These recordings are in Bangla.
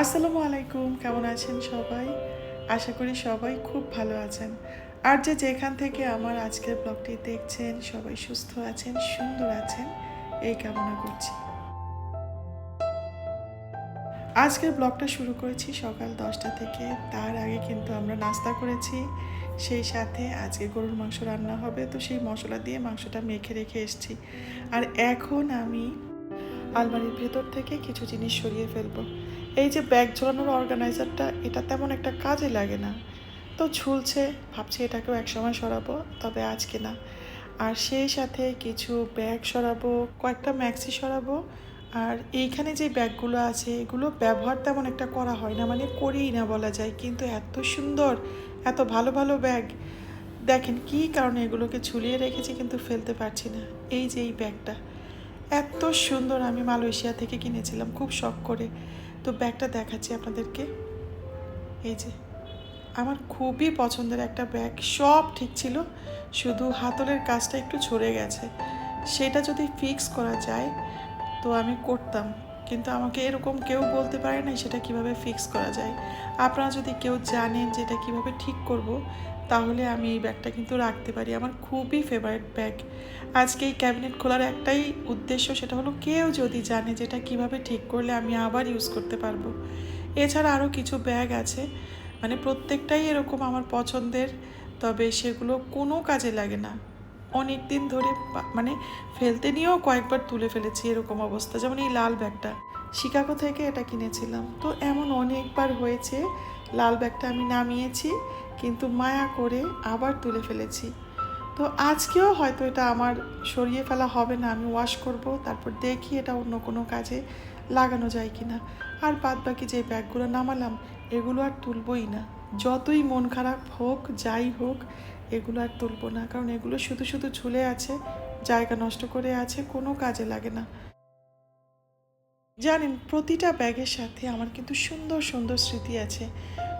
আসসালামু আলাইকুম, কেমন আছেন সবাই? আশা করি সবাই খুব ভালো আছেন। আর যে যেখান থেকে আমার আজকের ব্লগটি দেখছেন, সবাই সুস্থ আছেন, সুন্দর আছেন, এই কামনা করছি। আজকের ব্লগটা শুরু করেছি সকাল দশটা থেকে। তার আগে কিন্তু আমরা নাস্তা করেছি। সেই সাথে আজকে গরুর মাংস রান্না হবে। তো সেই মশলা দিয়ে মাংসটা মেখে রেখে এসেছি। আর এখন আমি আলমারির ভেতর থেকে কিছু জিনিস সরিয়ে ফেলব। এই যে ব্যাগ ঝোলানোর অর্গানাইজারটা, এটা তেমন একটা কাজে লাগে না। তো ঝুলছে, ভাবছি এটাকেও একসময় সরাবো, তবে আজকে না। আর সেই সাথে কিছু ব্যাগ সরাবো, কয়েকটা ম্যাক্সি সরাবো। আর এইখানে যে ব্যাগগুলো আছে, এগুলো ব্যবহার তেমন একটা করা হয় না মানে করেই না বলা যায়। কিন্তু এত সুন্দর, এত ভালো ভালো ব্যাগ। দেখেন কী কারণে এগুলোকে ঝুলিয়ে রেখেছি, কিন্তু ফেলতে পারছি না। এই যে এই ব্যাগটা। এত সুন্দর আমি মালয়েশিয়া থেকে কিনেছিলাম, খুব শখ করে। তো ব্যাগটা দেখাচ্ছি আপনাদেরকে। এই যে, আমার খুবই পছন্দের একটা ব্যাগ, সব ঠিক ছিল, শুধু হাতলের কাজটা একটু ছড়ে গেছে। সেটা যদি ফিক্স করা যায়, তো আমি করতাম। কিন্তু আমাকে এরকম কেউ বলতে পারে না সেটা কীভাবে ফিক্স করা যায়। আপনারা যদি কেউ জানেন যে এটা কীভাবে ঠিক করব তাহলে আমি এই ব্যাগটা কিন্তু রাখতে পারি। আমার খুবই ফেভারিট ব্যাগ আজকে এই ক্যাবিনেট খোলার একটাই উদ্দেশ্য সেটা হলো কেউ যদি জানে যে এটা কীভাবে ঠিক করলে আমি আবার ইউজ করতে পারব। এছাড়া আরও কিছু ব্যাগ আছে। মানে প্রত্যেকটাই এরকম আমার পছন্দের, তবে সেগুলো কোনো কাজে লাগে না। অনেক দিন ধরে মানে ফেলতে নিয়েও কয়েকবার তুলে ফেলেছি এরকম অবস্থা। যেমন এই লাল ব্যাগটা। শিকাগো থেকে এটা কিনেছিলাম। তো এমন অনেকবার হয়েছে, লাল ব্যাগটা আমি নামিয়েছি। কিন্তু মায়া করে আবার তুলে ফেলেছি। তো আজকেও হয়তো এটা আমার সরিয়ে ফেলা হবে না, আমি ওয়াশ করব, তারপর দেখি এটা অন্য কোনো কাজে লাগানো যায় কি না আর বাদ বাকি যে ব্যাগগুলো নামালাম, এগুলো আর তুলবই না। যতই মন খারাপ হোক, যাই হোক, এগুলো আর তুলবো না। কারণ এগুলো শুধু শুধু ঝুলে আছে, জায়গা নষ্ট করে আছে, কোনো কাজে লাগে না। জানেন, প্রতিটা ব্যাগের সাথে আমার কিন্তু সুন্দর সুন্দর স্মৃতি আছে।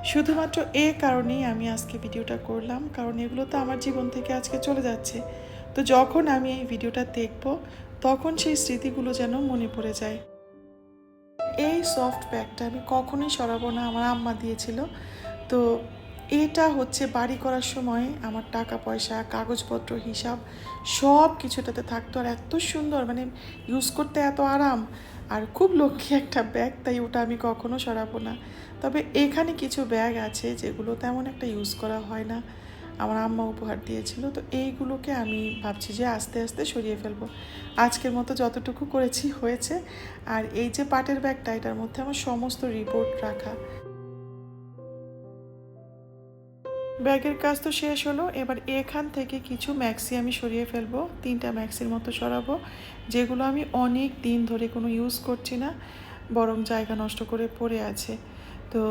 শুধুমাত্র এ কারণেই আমি আজকে ভিডিওটা করলাম, কারণ এগুলো তো আমার জীবন থেকে আজকে চলে যাচ্ছে। তো যখন আমি এই ভিডিওটা দেখব, তখন সেই স্মৃতিগুলো যেন মনে পড়ে যায়। এই সফট ব্যাগটা আমি কখনোই সরাবো না, আমার আম্মা দিয়েছিল। তো এটা হচ্ছে বাড়ি করার সময় আমার টাকা পয়সা কাগজপত্র, হিসাব সব কিছুটাতে থাকতো। আর এত সুন্দর মানে ইউজ করতে এত আরাম। আর খুব লক্ষ্মী একটা ব্যাগ তাই ওটা আমি কখনো সরাবো না। তবে এখানে কিছু ব্যাগ আছে যেগুলো তেমন একটা ইউজ করা হয় না। আমার আম্মা উপহার দিয়েছিল, তো এইগুলোকে আমি ভাবছি যে আস্তে আস্তে সরিয়ে ফেলব। আজকের মতো যতটুকু করেছি হয়েছে। আর এই যে পাটের ব্যাগটা, এটার মধ্যে আমার সমস্ত রিপোর্ট রাখা। ব্যাগের কাজ তো শেষ হলো, এবার এখান থেকে কিছু ম্যাক্সি আমি সরিয়ে ফেলব, তিনটা ম্যাক্সির মতো সরাবো, যেগুলো আমি অনেক দিন ধরে কোনো ইউজ করছি না, বরং জায়গা নষ্ট করে পড়ে আছে। তো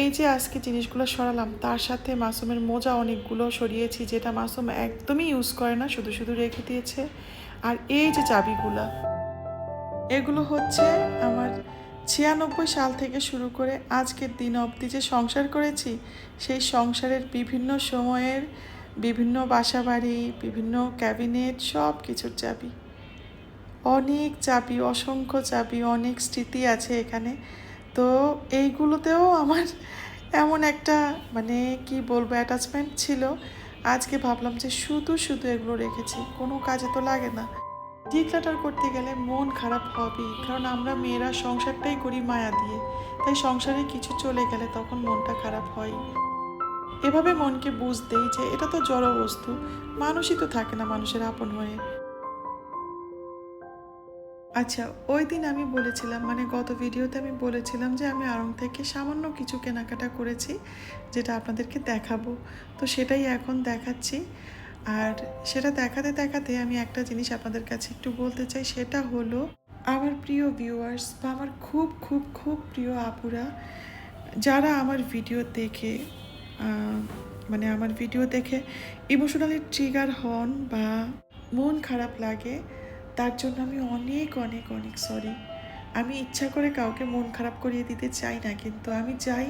এই যে আজকে জিনিসগুলো সরালাম, তার সাথে মাসুমের মোজা অনেকগুলো সরিয়েছি, যেটা মাসুম একদমই ইউজ করে না, শুধু শুধু রেখে দিয়েছে। আর এই যে চাবিগুলা, এগুলো হচ্ছে আমার ছিয়ানব্বই সাল থেকে শুরু করে আজকের দিন অবধি যে সংসার করেছি, সেই সংসারের বিভিন্ন সময়ের বিভিন্ন বাসাবাড়ি, বিভিন্ন ক্যাবিনেট সব কিছুর চাবি। অনেক চাবি, অসংখ্য চাবি, অনেক স্মৃতি আছে এখানে। তো এইগুলোতেও আমার এমন একটা মানে কি বলব অ্যাটাচমেন্ট ছিল। আজকে ভাবলাম যে শুধু শুধু এগুলো রেখেছি, কোনো কাজে তো লাগে না। ডিক্লাটার করতে গেলে মন খারাপ হবেই, কারণ আমরা মেয়েরা সংসারটাই করি মায়া দিয়ে। তাই সংসারে কিছু চলে গেলে তখন মনটা খারাপ হয় এভাবে মনকে বুঝতেই যে এটা তো জড় বস্তু মানুষই তো থাকে না মানুষের আপন হয়ে। আচ্ছা ওই দিন আমি বলেছিলাম মানে গত ভিডিওতে আমি বলেছিলাম যে আমি আড়ং থেকে সামান্য কিছু কেনাকাটা করেছি, যেটা আপনাদেরকে দেখাবো। তো সেটাই এখন দেখাচ্ছি। আর সেটা দেখাতে দেখাতে আমি একটা জিনিস আপনাদের কাছে একটু বলতে চাই, সেটা হলো, আমার প্রিয় ভিউয়ার্স বা আমার খুব খুব খুব প্রিয় আপুরা, যারা আমার ভিডিও দেখে মানে আমার ভিডিও দেখে ইমোশনালি ট্রিগার হন বা মন খারাপ লাগে তার জন্য আমি অনেক অনেক অনেক সরি আমি ইচ্ছা করে কাউকে মন খারাপ করিয়ে দিতে চাই না, কিন্তু আমি চাই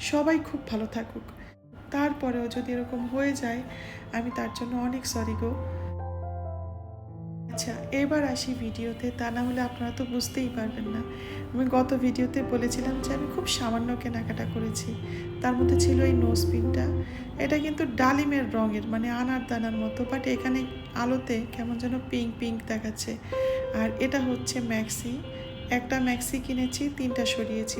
সবাই খুব ভালো থাকুক। তারপরেও যদি এরকম হয়ে যায়, আমি তার জন্য অনেক সরি গো। আচ্ছা এবার আসি ভিডিওতে। তা না হলে আপনারা তো বুঝতেই পারবেন না। আমি গত ভিডিওতে বলেছিলাম যে আমি খুব সামান্য কেনাকাটা করেছি। তার মধ্যে ছিল এই নোজ পিনটা এটা কিন্তু ডালিমের রঙের মানে আনার দানার মতো বাট এখানে আলোতে কেমন যেন পিঙ্ক পিঙ্ক দেখাচ্ছে। আর এটা হচ্ছে ম্যাক্সি একটা ম্যাক্সি কিনেছি, তিনটা সরিয়েছি।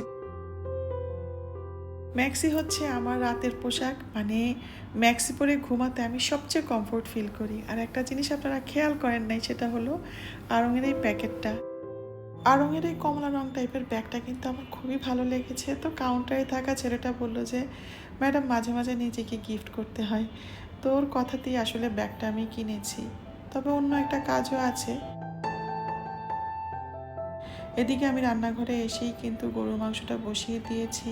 ম্যাক্সি হচ্ছে আমার রাতের পোশাক। মানে ম্যাক্সি পরে ঘুমাতে আমি সবচেয়ে কমফোর্ট ফিল করি। আর একটা জিনিস আপনারা খেয়াল করেন নাই, সেটা হলো আড়ঙের এই প্যাকেটটা। আড়ঙের এই কমলা রং টাইপের ব্যাগটা কিন্তু আমার খুবই ভালো লেগেছে। তো কাউন্টারে থাকা ছেলেটা বলল যে, ম্যাডাম, মাঝে মাঝে নিজেকে গিফট করতে হয়। তো ওর কথাতেই আসলে ব্যাগটা আমি কিনেছি। তবে অন্য একটা কাজও আছে। এদিকে আমি রান্নাঘরে এসেই কিন্তু গরুর মাংসটা বসিয়ে দিয়েছি।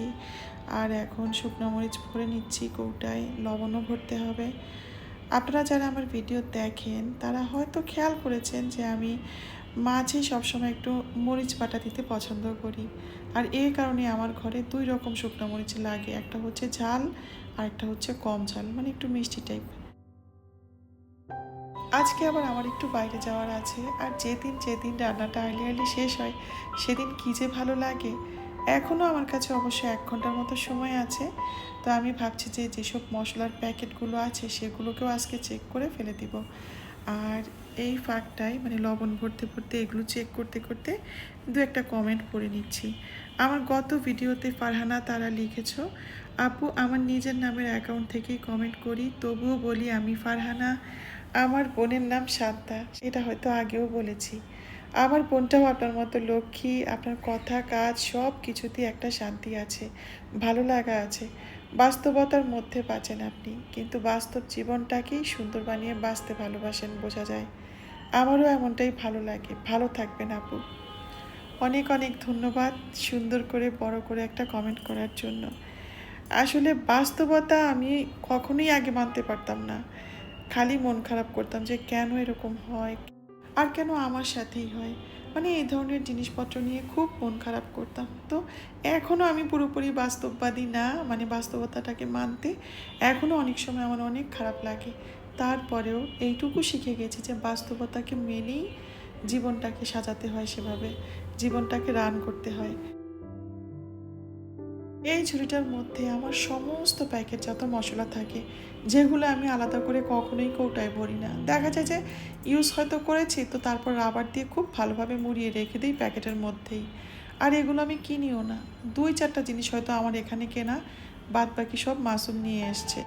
আর এখন শুকনো মরিচ ভরে নিচ্ছি কৌটায়, লবণও ভরতে হবে। আপনারা যারা আমার ভিডিও দেখেন, তারা হয়তো খেয়াল করেছেন যে আমি মাঝে সবসময় একটু মরিচ বাটা দিতে পছন্দ করি। আর এই কারণে আমার ঘরে দুই রকম শুকনো মরিচ লাগে। একটা হচ্ছে ঝাল আর একটা হচ্ছে কম ঝাল মানে একটু মিষ্টি টাইপ আজকে আবার আমার একটু বাইরে যাওয়ার আছে, আর যেদিন যেদিন রান্নাটা আর্লি আর্লি শেষ হয়, সেদিন কী যে ভালো লাগে। এখনও আমার কাছে অবশ্য এক ঘণ্টার মতো সময় আছে, তো আমি ভাবছি যে যেসব মশলার প্যাকেটগুলো আছে, সেগুলোকেও আজকে চেক করে ফেলে দিব। আর এই ফাঁকটায় মানে লবণ ভরতে ভরতে এগুলো চেক করতে করতে দু একটা কমেন্ট পড়ে নিচ্ছি। আমার গত ভিডিওতে ফারহানা তারা লিখেছ, আপু, আমার নিজের নামের অ্যাকাউন্ট থেকেই কমেন্ট করি, তবুও বলি আমি ফারহানা। আমার বোনের নাম শান্তা এটা হয়তো আগেও বলেছি। আমার বোনটাও আপনার মতো লক্ষ্মী, আপনার কথা, কাজ সব কিছুতেই একটা শান্তি আছে, ভালো লাগা আছে। বাস্তবতার মধ্যে বাঁচেন আপনি, কিন্তু বাস্তব জীবনটাকেই সুন্দর বানিয়ে বাঁচতে ভালোবাসেন বোঝা যায়। আমারও এমনটাই ভালো লাগে। ভালো থাকবেন আপু। অনেক অনেক ধন্যবাদ সুন্দর করে, বড় করে একটা কমেন্ট করার জন্য। আসলে বাস্তবতা আমি কখনোই আগে মানতে পারতাম না। খালি মন খারাপ করতাম যে কেন এরকম হয়? আর কেন আমার সাথেই হয়? মানে এই ধরনের জিনিসপত্র নিয়ে খুব মন খারাপ করতাম। তো এখনও আমি পুরোপুরি বাস্তববাদী না মানে বাস্তবতাটাকে মানতে এখনও অনেক সময় আমার অনেক খারাপ লাগে। তারপরেও এইটুকু শিখে গেছি যে বাস্তবতাকে মেনেই জীবনটাকে সাজাতে হয় সেভাবে। জীবনটাকে রান করতে হয়। এই ঝুড়িটার মধ্যে আমার সমস্ত প্যাকেট যত মশলা থাকে, যেগুলো আমি আলাদা করে কখনোই কৌটায় ভরি না। দেখা যায় যে ইউজ হয়তো করেছি, তো তারপর রাবার দিয়ে খুব ভালোভাবে মুড়িয়ে রেখে দিই প্যাকেটের মধ্যেই। আর এগুলো আমি কিনিও না। দুই চারটা জিনিস হয়তো আমার এখানে কেনা বাদ বাকি সব মাসুম নিয়ে এসছে।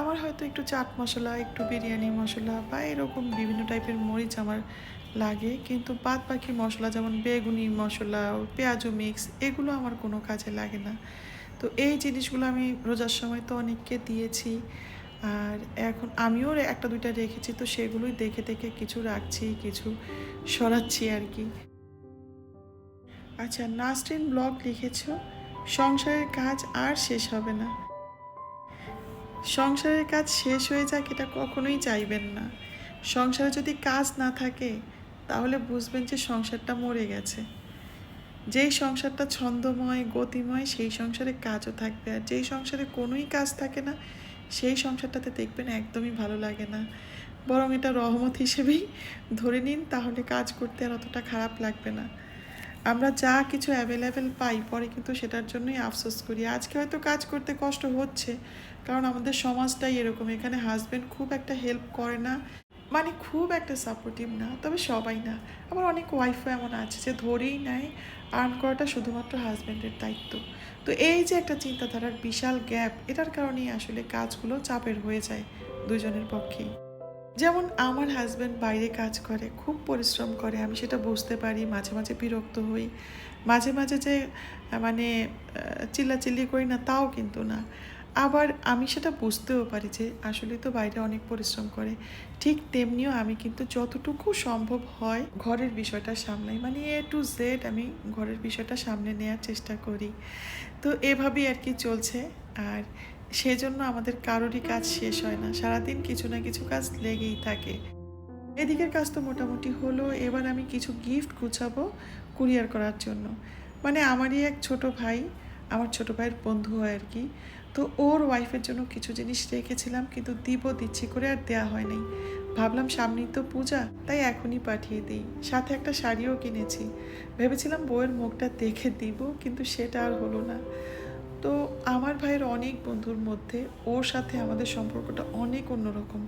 আমার হয়তো একটু চাট মশলা, একটু বিরিয়ানি মশলা বা এরকম বিভিন্ন টাইপের মরিচ আমার লাগে, কিন্তু বাদ বাকি মশলা যেমন বেগুনি মশলা, পেঁয়াজু মিক্স এগুলো আমার কোনো কাজে লাগে না। তো এই জিনিসগুলো আমি রোজার সময় তো অনেককে দিয়েছি। আর এখন আমিও একটা দুইটা রেখেছি, তো সেগুলোই দেখে দেখে কিছু রাখছি, কিছু সরাচ্ছি আর কি। আচ্ছা নাসরিন ব্লগ লিখেছ, সংসারের কাজ আর শেষ হবে না। সংসারের কাজ শেষ হয়ে যাক, এটা কখনোই চাইবেন না। সংসারে যদি কাজ না থাকে তাহলে বুঝবেন যে সংসারটা মরে গেছে। যেই সংসারটা ছন্দময়, গতিময়, সেই সংসারে কাজও থাকবে আর যেই সংসারে কোনোই কাজ থাকে না, সেই সংসারটাতে দেখবেন একদমই ভালো লাগে না। বরং এটা রহমত হিসেবেই ধরে নিন তাহলে কাজ করতে আর অতটা খারাপ লাগবে না। আমরা যা কিছু অ্যাভেলেবেল পাই, পরে কিন্তু সেটার জন্যই আফসোস করি। আজকে হয়তো কাজ করতে কষ্ট হচ্ছে, কারণ আমাদের সমাজটাই এরকম। এখানে হাজব্যান্ড খুব একটা হেল্প করে না। মানে খুব একটা সাপোর্টিভ না, তবে সবাই না। আবার অনেক ওয়াইফও এমন আছে যে ধরেই নেয় আর্ন করাটা শুধুমাত্র হাজব্যান্ডের দায়িত্ব। তো এই যে একটা চিন্তাধারার বিশাল গ্যাপ এটার কারণেই আসলে কাজগুলো চাপের হয়ে যায় দুজনের পক্ষেই। যেমন আমার হাজব্যান্ড বাইরে কাজ করে, খুব পরিশ্রম করে, আমি সেটা বুঝতে পারি, মাঝে মাঝে বিরক্ত হই। মাঝে মাঝে যে মানে চিল্লাচিল্লি করি না, তাও কিন্তু না। আবার আমি সেটা বুঝতেও পারি যে আসলে তো বাইরে অনেক পরিশ্রম করে। ঠিক তেমনিও আমি কিন্তু যতটুকু সম্ভব হয় ঘরের বিষয়টা সামলাই। মানে এ টু জেড আমি ঘরের বিষয়টা সামনে নেওয়ার চেষ্টা করি। তো এভাবেই আর কি চলছে। আর সেজন্য আমাদের কারোরই কাজ শেষ হয় না। সারাদিন কিছু না কিছু কাজ লেগেই থাকে। এদিকের কাজ তো মোটামুটি হলো। এবার আমি কিছু গিফট গুছাবো কুরিয়ার করার জন্য। মানে আমারই এক ছোট ভাই, আমার ছোট ভাইয়ের বন্ধু হয় আর কি। তো ওর ওয়াইফের জন্য কিছু জিনিস রেখেছিলাম, কিন্তু দিব দিচ্ছি করে আর হয় নাই। ভাবলাম সামনেই তো পূজা, তাই এখনই পাঠিয়ে দিই। সাথে একটা শাড়িও কিনেছি। ভেবেছিলাম বউয়ের মুখটা দেখে দিব, কিন্তু সেটা আর হলো না। তো আমার ভাইয়ের অনেক বন্ধুর মধ্যে ওর সাথে আমাদের সম্পর্কটা অনেক অন্যরকম।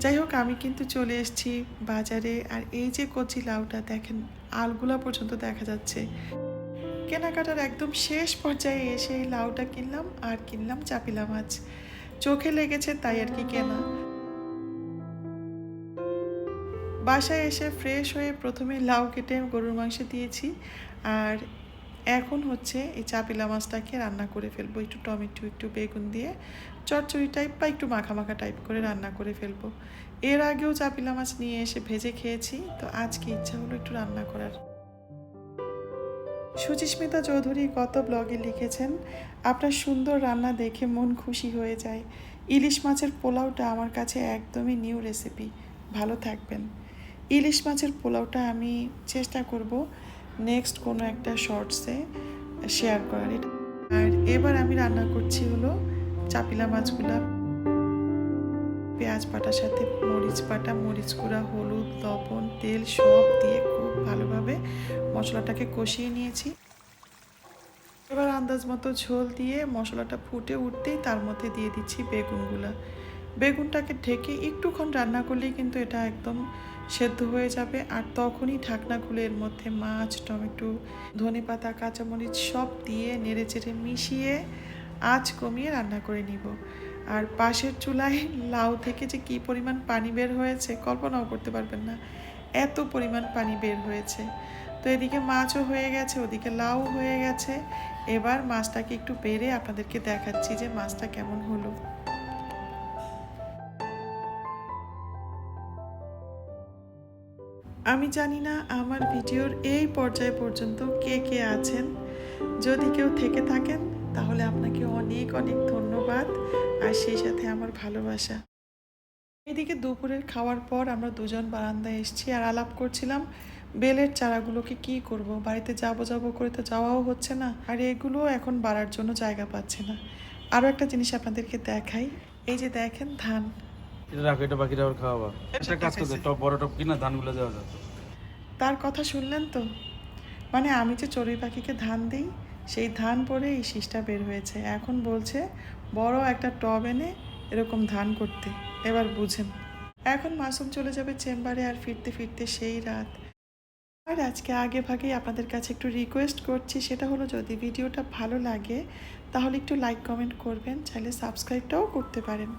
যাই হোক, আমি কিন্তু চলে এসেছি বাজারে, আর এই যে কচি লাউটা, দেখেন, আলগুলা পর্যন্ত দেখা যাচ্ছে। কেনাকাটার একদম শেষ পর্যায়ে এসে লাউটা কিনলাম আর কিনলাম চাপিলা মাছ চোখে লেগেছে তাই আর কি কেনা। বাসায় এসে ফ্রেশ হয়ে প্রথমে লাউ কেটে গরুর মাংস দিয়েছি আর এখন হচ্ছে এই চাপিলা মাছটাকে রান্না করে ফেলব। একটু টমেটো, একটু বেগুন দিয়ে চটচড়ি টাইপ বা একটু মাখা মাখা টাইপ করে রান্না করে ফেলব। এর আগেও চাপিলা মাছ নিয়ে এসে ভেজে খেয়েছি, তো আজকে ইচ্ছা হলো একটু রান্না করার। সুচিস্মিতা চৌধুরী গত ব্লগে লিখেছেন? আপনার সুন্দর রান্না দেখে মন খুশি হয়ে যায়। ইলিশ মাছের পোলাওটা আমার কাছে একদমই নিউ রেসিপি ভালো থাকবেন। ইলিশ মাছের পোলাওটা আমি চেষ্টা করব নেক্সট কোনো একটা শর্টসে শেয়ার করার। আর এবার আমি রান্না করছি হলো চাপিলা মাছগুলা। পেঁয়াজ বাটার সাথে মরিচ বাটা মরিচ গুঁড়া, হলুদ, লবণ, তেল সব দিয়ে খুব ভালোভাবে মশলাটাকে কষিয়ে নিয়েছি। এবার আন্দাজ মতো ঝোল দিয়ে মশলাটা ফুটে উঠতেই তার মধ্যে দিয়ে দিচ্ছি বেগুনগুলো। বেগুনটাকে ঢেকে একটুক্ষণ রান্না করলেই কিন্তু এটা একদম সেদ্ধ হয়ে যাবে। আর তখনই ঢাকনা খুলে এর মধ্যে মাছ, টমেটো ধনে পাতা কাঁচামরিচ সব দিয়ে নেড়ে চেড়ে মিশিয়ে আঁচ কমিয়ে রান্না করে নিব। আর পাশের চুলায় লাউ থেকে যে কি পরিমাণ পানি বের হয়েছে কল্পনাও করতে পারবেন না। এত পরিমাণ পানি বের হয়েছে। তো এদিকে মাছও হয়ে গেছে, ওদিকে লাউ হয়ে গেছে। এবার মাছটাকে একটু বেড়ে আপনাদেরকে দেখাচ্ছি যে মাছটা কেমন হলো। আমি জানি না আমার ভিডিওর এই পর্যায় পর্যন্ত কে কে আছেন। যদি কেউ থেকে থাকেন, তাহলে আপনাকে অনেক অনেক ধন্যবাদ। আর সেই সাথে আমার ভালোবাসা। এদিকে দুপুরের খাওয়ার পর আমরা দুজন বারান্দায় এসেছি আর আলাপ করছিলাম বেলের চারাগুলোকে কি করব বাড়িতে যাব যাব করে তো যাওয়াও হচ্ছে না আর এগুলো এখন বাড়ার জন্য জায়গা পাচ্ছে না। আরও একটা জিনিস আপনাদেরকে দেখাই এই যে দেখেন ধান। এটা রাখো এটা বাকিটা আবার খাওয়াবা। একটা কাজ করতে টপ বড় টপ কিনা ধানগুলো দেওয়া যেত তার কথা শুনলেন তো? মানে আমি যে চড়ুই পাখিকে ধান দিই সেই ধান পরে এই শীষটা বের হয়েছে। এখন বলছে বড় একটা টব এনে এরকম ধান করতে। এবার বুঝেন। এখন মাসুম চলে যাবে চেম্বারে আর ফিরতে ফিরতে সেই রাত। আর আজকে আগে ভাগেই আপনাদের কাছে একটু রিকোয়েস্ট করছি, সেটা হলো যদি ভিডিওটা ভালো লাগে, তাহলে একটু লাইক কমেন্ট করবেন, চাইলে সাবস্ক্রাইবটাও করতে পারেন।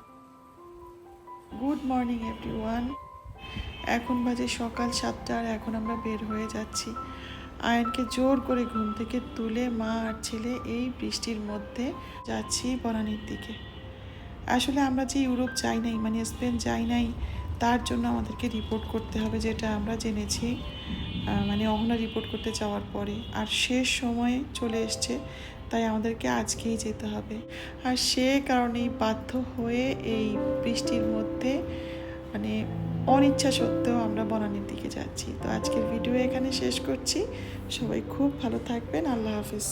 গুড মর্নিং এভরিওয়ান এখন বাজে সকাল সাতটা আর এখন আমরা বের হয়ে যাচ্ছি। আয়নকে জোর করে ঘুম থেকে তুলে মা আর ছেলে এই বৃষ্টির মধ্যে যাচ্ছি বনানীর দিকে। আসলে আমরা যে ইউরোপ যাই নাই মানে স্পেন যাই নাই, তার জন্য আমাদেরকে রিপোর্ট করতে হবে, যেটা আমরা জেনেছি মানে অহনা রিপোর্ট করতে যাওয়ার পরে। আর শেষ সময়ে চলে এসছে, তাই আমাদেরকে আজকেই যেতে হবে। আর সে কারণেই বাধ্য হয়ে এই বৃষ্টির মধ্যে মানে অনিচ্ছা সত্ত্বেও আমরা বনানীর দিকে যাচ্ছি। তো আজকের ভিডিও এখানে শেষ করছি। সবাই খুব ভালো থাকবেন। আল্লাহ হাফিজ।